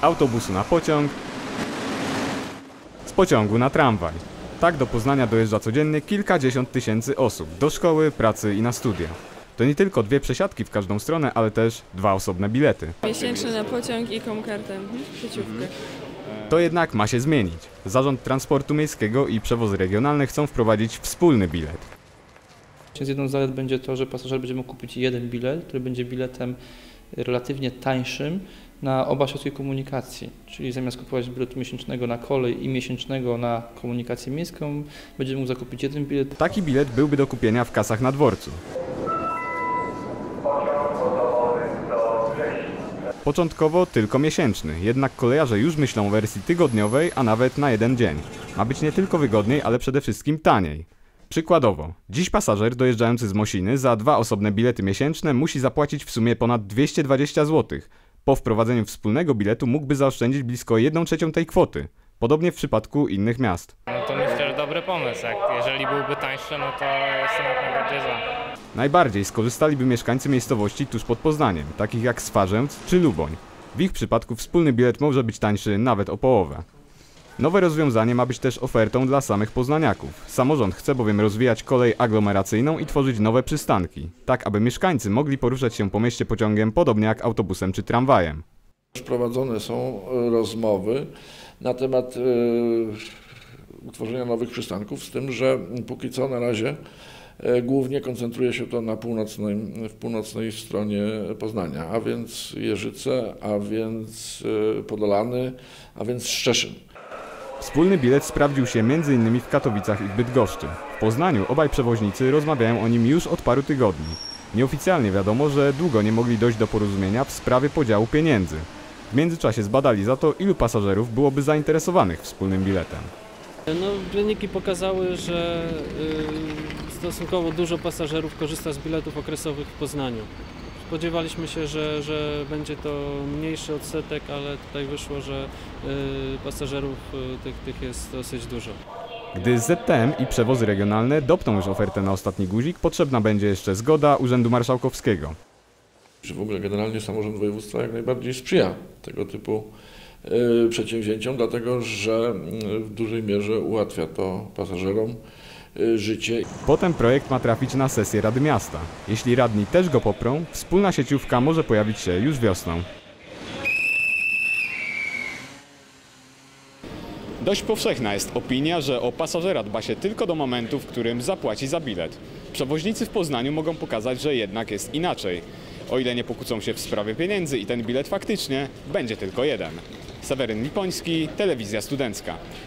Z autobusu na pociąg, z pociągu na tramwaj. Tak do Poznania dojeżdża codziennie kilkadziesiąt tysięcy osób do szkoły, pracy i na studia. To nie tylko dwie przesiadki w każdą stronę, ale też dwa osobne bilety. Miesięczny na pociąg i komkartę, sieciówkę. To jednak ma się zmienić. Zarząd Transportu Miejskiego i Przewozy Regionalne chcą wprowadzić wspólny bilet. Z jedną z zalet będzie to, że pasażer będzie mógł kupić jeden bilet, który będzie biletem relatywnie tańszym na oba środki komunikacji. Czyli zamiast kupować biletu miesięcznego na kolej i miesięcznego na komunikację miejską, będzie mógł zakupić jeden bilet. Taki bilet byłby do kupienia w kasach na dworcu. Początkowo tylko miesięczny, jednak kolejarze już myślą o wersji tygodniowej, a nawet na jeden dzień. Ma być nie tylko wygodniej, ale przede wszystkim taniej. Przykładowo, dziś pasażer dojeżdżający z Mosiny za dwa osobne bilety miesięczne musi zapłacić w sumie ponad 220 zł. Po wprowadzeniu wspólnego biletu mógłby zaoszczędzić blisko 1 trzecią tej kwoty. Podobnie w przypadku innych miast. No to myślę, że dobry pomysł. Jak, jeżeli byłby tańszy, no to jestem jak najbardziej za. Najbardziej skorzystaliby mieszkańcy miejscowości tuż pod Poznaniem, takich jak Swarzędz czy Luboń. W ich przypadku wspólny bilet może być tańszy nawet o połowę. Nowe rozwiązanie ma być też ofertą dla samych poznaniaków. Samorząd chce bowiem rozwijać kolej aglomeracyjną i tworzyć nowe przystanki, tak aby mieszkańcy mogli poruszać się po mieście pociągiem podobnie jak autobusem czy tramwajem. Prowadzone są e, rozmowy na temat e, utworzenia nowych przystanków, z tym, że póki co na razie e, głównie koncentruje się to na północnej, w północnej stronie Poznania, a więc Jeżyce, a więc Podolany, a więc Szczeszyn. Wspólny bilet sprawdził się m.in. w Katowicach i Bydgoszczy. W Poznaniu obaj przewoźnicy rozmawiają o nim już od paru tygodni. Nieoficjalnie wiadomo, że długo nie mogli dojść do porozumienia w sprawie podziału pieniędzy. W międzyczasie zbadali za to, ilu pasażerów byłoby zainteresowanych wspólnym biletem. No, wyniki pokazały, że y, stosunkowo dużo pasażerów korzysta z biletów okresowych w Poznaniu. Spodziewaliśmy się, że, że będzie to mniejszy odsetek, ale tutaj wyszło, że y, pasażerów y, tych, tych jest dosyć dużo. Gdy ZTM i przewozy regionalne dopną już ofertę na ostatni guzik, potrzebna będzie jeszcze zgoda Urzędu Marszałkowskiego. Że w ogóle generalnie samorząd województwa jak najbardziej sprzyja tego typu e, przedsięwzięciom, dlatego że w dużej mierze ułatwia to pasażerom życie. Potem projekt ma trafić na sesję Rady Miasta. Jeśli radni też go poprą, wspólna sieciówka może pojawić się już wiosną. Dość powszechna jest opinia, że o pasażera dba się tylko do momentu, w którym zapłaci za bilet. Przewoźnicy w Poznaniu mogą pokazać, że jednak jest inaczej. O ile nie pokłócą się w sprawie pieniędzy i ten bilet faktycznie będzie tylko jeden. Seweryn Lipoński, Telewizja Studencka.